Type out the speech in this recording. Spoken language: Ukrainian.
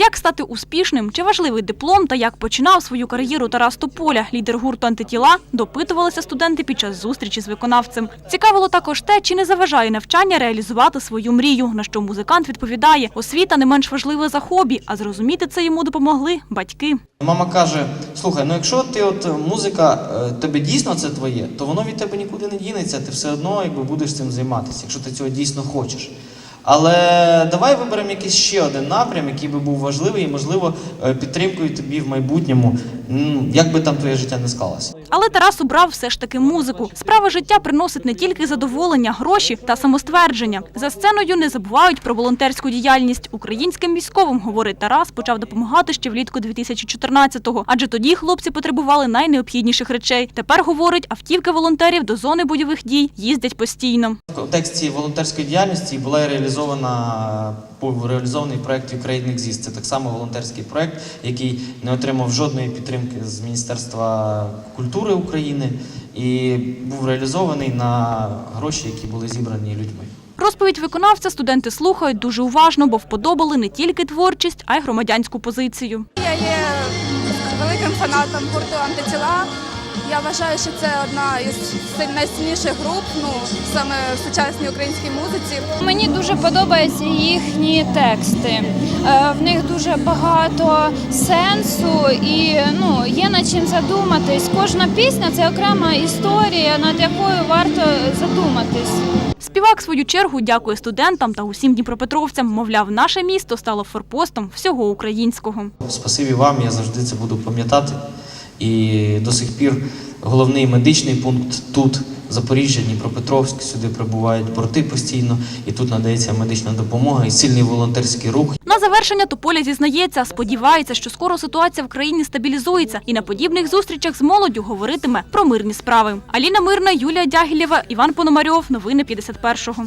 Як стати успішним? Чи важливий диплом та як починав свою кар'єру Тарас Тополя, лідер гурту антитіла, допитувалися студенти під час зустрічі з виконавцем. Цікавило також те, чи не заважає навчання реалізувати свою мрію. На що музикант відповідає: освіта не менш важлива за хобі, а зрозуміти це йому допомогли батьки. Мама каже: слухай, ну якщо ти от е, музика, тебе дійсно це твоє, то воно від тебе нікуди не дінеться, ти все одно якби будеш цим займатися, якщо ти цього дійсно хочеш. Але давай виберемо якийсь ще один напрям, який би був важливий і, можливо, е, підтримкою тобі в майбутньому, як би там твоє життя не склалося. Але Тарас обрав все ж таки музику. Справа життя приносить не тільки задоволення, гроші та самоствердження. За сценою не забувають про волонтерську діяльність. Українським військовим, говорить Тарас, почав допомагати ще влітку 2014-го, адже тоді хлопці потребували найнеобхідніших речей. Тепер говорить, автівки волонтерів до зони бойових дій їздять постійно. В контексті волонтерської діяльності була реалізована був реалізований проект Ukraine Exist. Це так само волонтерський проект, який не отримав жодної підтримки з Міністерства культури України і був реалізований на гроші, які були зібрані людьми. Розповідь виконавця студенти слухають дуже уважно, бо вподобали не тільки творчість, а й громадянську позицію. Я є великим фанатом гурту антитіла. Я вважаю, що це одна із силь- найсильніших груп, ну саме в сучасній українській музиці. Мені дуже подобаються їхні тексти. Е, В них дуже багато сенсу і ну, є над чим задуматись. Кожна пісня це окрема історія, над якою варто задуматись. Співак в свою чергу дякує студентам та усім дніпропетровцям. Мовляв, наше місто стало форпостом всього українського. Спасибі вам, я завжди це буду пам'ятати. І до сих пір головний медичний пункт тут, Запоріжжя, Дніпропетровськ, сюди прибувають борти постійно, і тут надається медична допомога і сильний волонтерський рух. На завершення Тополя зізнається, сподівається, що скоро ситуація в країні стабілізується і на подібних зустрічах з молоддю говоритиме про мирні справи. Аліна Мирна, Юлія Дягілєва, Іван Пономарьов. Новини 51-го.